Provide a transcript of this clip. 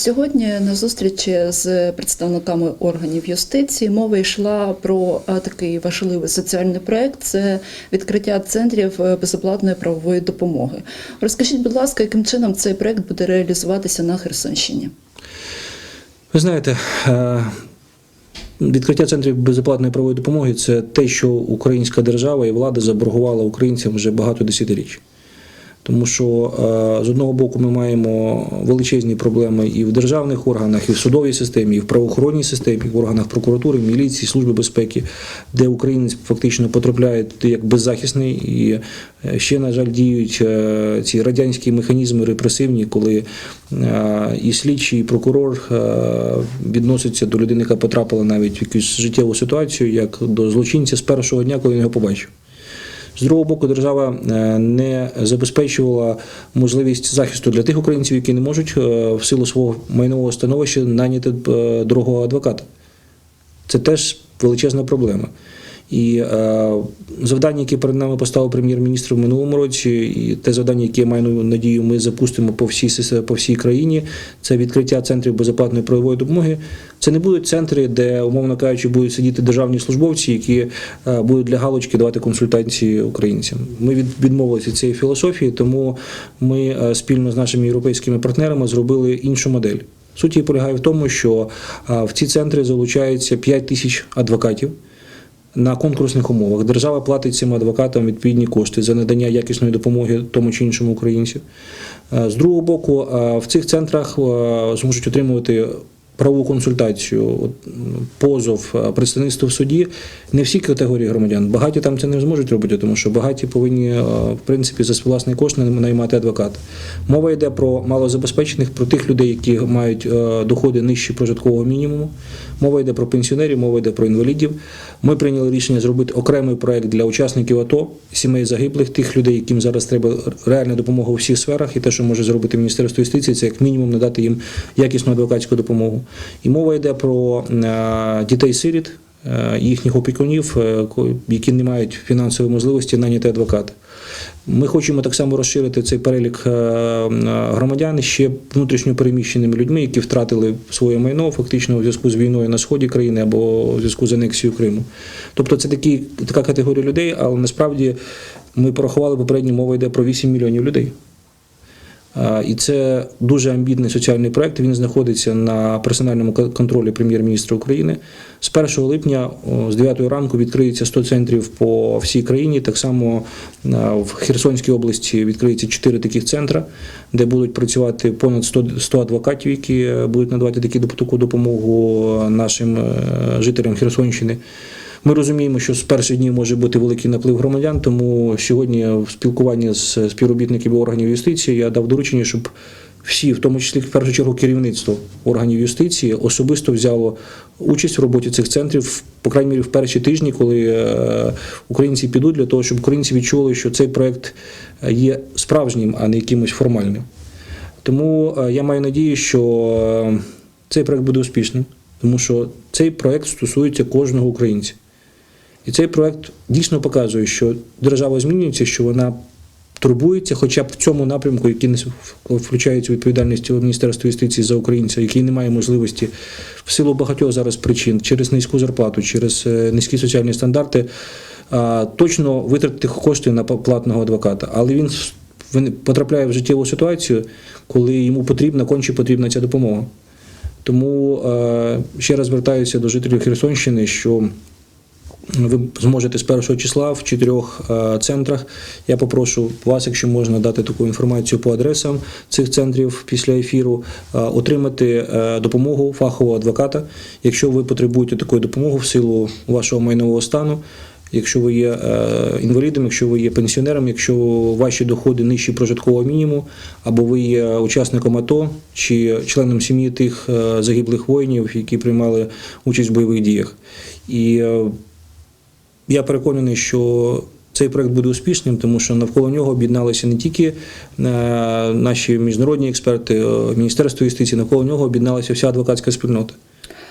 Сьогодні на зустрічі з представниками органів юстиції мова йшла про такий важливий соціальний проект це відкриття центрів е, безоплатної правової допомоги. Розкажіть, будь ласка, яким чином цей проект буде реалізуватися на Херсонщині? Ви знаєте, е, відкриття центрів безоплатної правової допомоги це те, що українська держава і влада заборгувала українцям вже багато десятиріч. Тому що е, з одного боку ми маємо величезні проблеми і в державних органах, і в судовій системі, і в правоохоронній системі, і в органах прокуратури, міліції, служби безпеки, де українець фактично потрапляє як беззахисний, і е, ще, на жаль, діють е, ці радянські механізми репресивні, коли і слідчий, і прокурор відноситься до людини, яка потрапила навіть в якусь життєву ситуацію, як до злочинця з першого дня, коли він його побачив. З другого боку, держава е, не забезпечувала можливість захисту для тих українців, які не можуть е, в силу свого майнового становища наняти е, дорогого адвоката. Це теж величезна проблема. І е, завдання, яке перед нами поставив прем'єр-міністр в минулому році, і те завдання, яке я маю надію, ми запустимо по всій по всій країні, це відкриття центрів безоплатної правової допомоги. Це не будуть центри, де, умовно кажучи, будуть сидіти державні службовці, які е, будуть для галочки давати консультації українцям. Ми від, відмовилися від цієї філософії, тому ми е, спільно з нашими європейськими партнерами зробили іншу модель. Суть її полягає в тому, що е, в ці центри залучається 5 тисяч адвокатів на конкурсних умовах. Держава платить цим адвокатам відповідні кошти за надання якісної допомоги тому чи іншому українцю. Е, З другого боку, е, в цих центрах е, зможуть отримувати правову консультацію, позов, е, представництво в суді. Не всі категорії громадян. Багаті там це не зможуть робити, тому що багаті повинні е, в принципі за власний кошт наймати адвоката. Мова йде про малозабезпечених, про тих людей, які мають е, доходи нижчі прожиткового мінімуму. Мова йде про пенсіонерів, мова йде про інвалідів. Ми прийняли рішення зробити окремий проект для учасників АТО, сімей загиблих, тих людей, яким зараз треба реальна допомога у всіх сферах, і те, що може зробити Міністерство юстиції, це як мінімум надати їм якісну адвокатську допомогу. І мова йде про е, дітей-сиріт, е, їхніх опікунів, е, які не мають фінансової можливості наняти адвоката. Ми хочемо так само розширити цей перелік громадян ще внутрішньо переміщеними людьми, які втратили своє майно фактично у зв'язку з війною на сході країни або у зв'язку з анексією Криму. Тобто це такі, така категорія людей, але насправді ми порахували попередньо мова йде про 8 мільйонів людей. І це дуже амбітний соціальний проект. Він знаходиться на персональному контролі прем'єр-міністра України. З 1 липня з 9 ранку відкриється 100 центрів по всій країні. Так само в Херсонській області відкриється 4 таких центра, де будуть працювати понад 100, 100 адвокатів, які е, будуть надавати таку допомогу е, нашим е, жителям Херсонщини. Ми розуміємо, що з перших днів може бути великий наплив громадян, тому сьогодні в спілкуванні з співробітниками органів юстиції я дав доручення, щоб всі, в тому числі в першу чергу керівництво органів юстиції, особисто взяло участь в роботі цих центрів, по крайній мірі в перші тижні, коли е, українці підуть для того, щоб українці відчули, що цей проект є справжнім, а не якимось формальним. Тому е, я маю надію, що е, цей проект буде успішним, тому що цей проект стосується кожного українця. І цей проект дійсно показує, що держава змінюється, що вона турбується, хоча б в цьому напрямку, який не включається відповідальність Міністерства юстиції за українця, який не має можливості в силу багатьох зараз причин, через низьку зарплату, через е, низькі соціальні стандарти, точно витратити кошти на платного адвоката. Але він він потрапляє в життєву ситуацію, коли йому потрібна, конче потрібна ця допомога. Тому е, ще раз звертаюся до жителів Херсонщини, що ви зможете з першого числа в чотирьох е, центрах. Я попрошу вас, якщо можна дати таку інформацію по адресам цих центрів після ефіру, е, отримати е, допомогу фахового адвоката, якщо ви потребуєте такої допомоги в силу вашого майнового стану. Якщо ви є інвалідом, якщо ви є пенсіонером, якщо ваші доходи нижчі прожиткового мінімуму, або ви є учасником АТО чи членом сім'ї тих загиблих воїнів, які приймали участь в бойових діях. І я переконаний, що цей проект буде успішним, тому що навколо нього об'єдналися не тільки е, наші міжнародні експерти, е, Міністерство юстиції, навколо нього об'єдналася вся адвокатська спільнота.